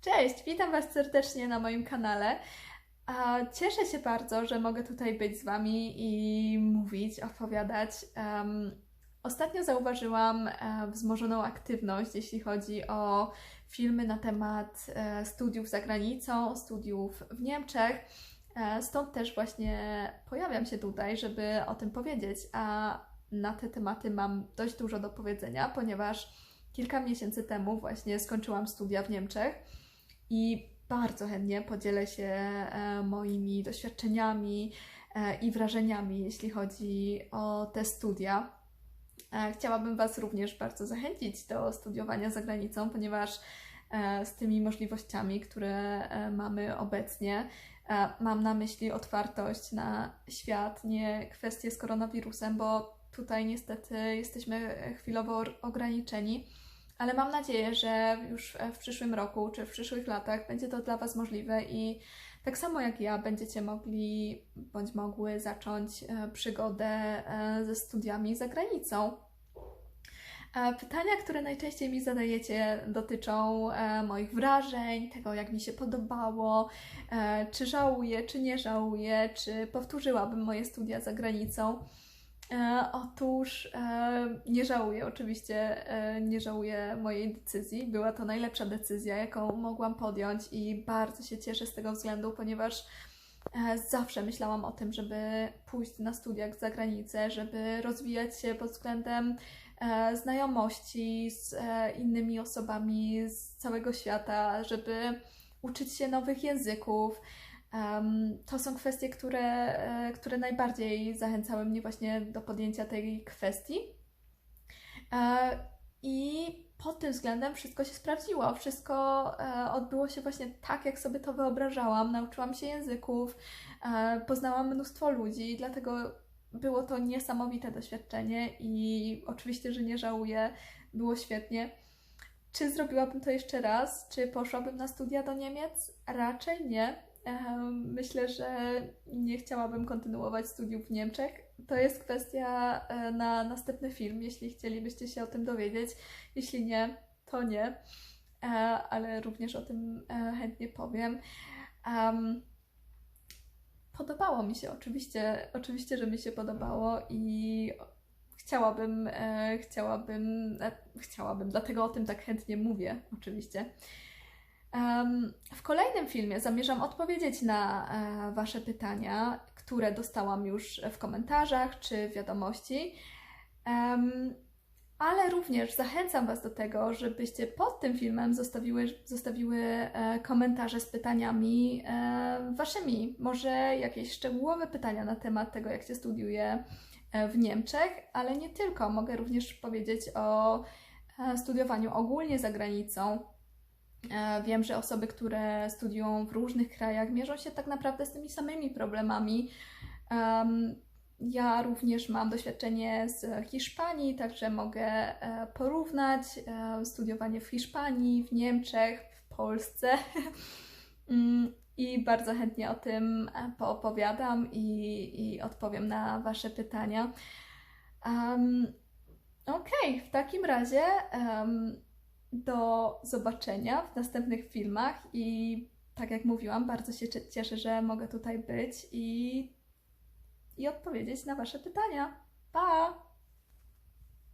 Cześć, witam Was serdecznie na moim kanale. Cieszę się bardzo, że mogę tutaj być z Wami i mówić, opowiadać. Ostatnio zauważyłam wzmożoną aktywność, jeśli chodzi o filmy na temat e, studiów za granicą, studiów w Niemczech. E, Stąd też właśnie pojawiam się tutaj, żeby o tym powiedzieć. A na te tematy mam dość dużo do powiedzenia, ponieważ kilka miesięcy temu właśnie skończyłam studia w Niemczech i bardzo chętnie podzielę się e, moimi doświadczeniami e, i wrażeniami, jeśli chodzi o te studia. E, Chciałabym Was również bardzo zachęcić do studiowania za granicą, ponieważ z tymi możliwościami, które mamy obecnie, mam na myśli otwartość na świat, nie kwestie z koronawirusem, bo tutaj niestety jesteśmy chwilowo ograniczeni ale mam nadzieję, że już w przyszłym roku czy w przyszłych latach będzie to dla Was możliwe i tak samo jak ja będziecie mogli bądź mogły zacząć e, przygodę e, ze studiami za granicą. E, Pytania, które najczęściej mi zadajecie, dotyczą moich wrażeń, tego jak mi się podobało, czy żałuję, czy nie żałuję, czy powtórzyłabym moje studia za granicą. E, otóż e, nie żałuję, oczywiście e, nie żałuję mojej decyzji. Była to najlepsza decyzja, jaką mogłam podjąć i bardzo się cieszę z tego względu, ponieważ e, zawsze myślałam o tym, żeby pójść na studiach za granicę, żeby rozwijać się pod względem e, znajomości z e, innymi osobami z całego świata, żeby uczyć się nowych języków. To są kwestie, które, e, które najbardziej zachęcały mnie właśnie do podjęcia tej kwestii. E, I pod tym względem wszystko się sprawdziło. Wszystko e, odbyło się właśnie tak, jak sobie to wyobrażałam. Nauczyłam się języków, poznałam mnóstwo ludzi, dlatego było to niesamowite doświadczenie i oczywiście, że nie żałuję. Było świetnie. Czy zrobiłabym to jeszcze raz? Czy poszłabym na studia do Niemiec? Raczej nie. Myślę, że nie chciałabym kontynuować studiów w Niemczech. To jest kwestia e, na następny film, jeśli chcielibyście się o tym dowiedzieć. Jeśli nie, to nie, E, ale również o tym e, chętnie powiem. Em, Podobało mi się, oczywiście, oczywiście, że mi się podobało i chciałabym, chciałabym, chciałabym, dlatego o tym tak chętnie mówię, oczywiście. W kolejnym filmie zamierzam odpowiedzieć na e, Wasze pytania, które dostałam już w komentarzach czy wiadomości. Ale również zachęcam Was do tego, żebyście pod tym filmem zostawiły, zostawiły e, komentarze z pytaniami e, Waszymi. Może jakieś szczegółowe pytania na temat tego, jak się studiuje w Niemczech, ale nie tylko. Mogę również powiedzieć o studiowaniu ogólnie za granicą. E, Wiem, że osoby, które studiują w różnych krajach, mierzą się tak naprawdę z tymi samymi problemami. Em, Ja również mam doświadczenie z Hiszpanii, także mogę e, porównać e, studiowanie w Hiszpanii, w Niemczech, w Polsce. Mm, I bardzo chętnie o tym poopowiadam i, i odpowiem na Wasze pytania. Um, Okej, w takim razie em, do zobaczenia w następnych filmach i tak jak mówiłam, bardzo się cie- cieszę, że mogę tutaj być i, i odpowiedzieć na Wasze pytania. Pa!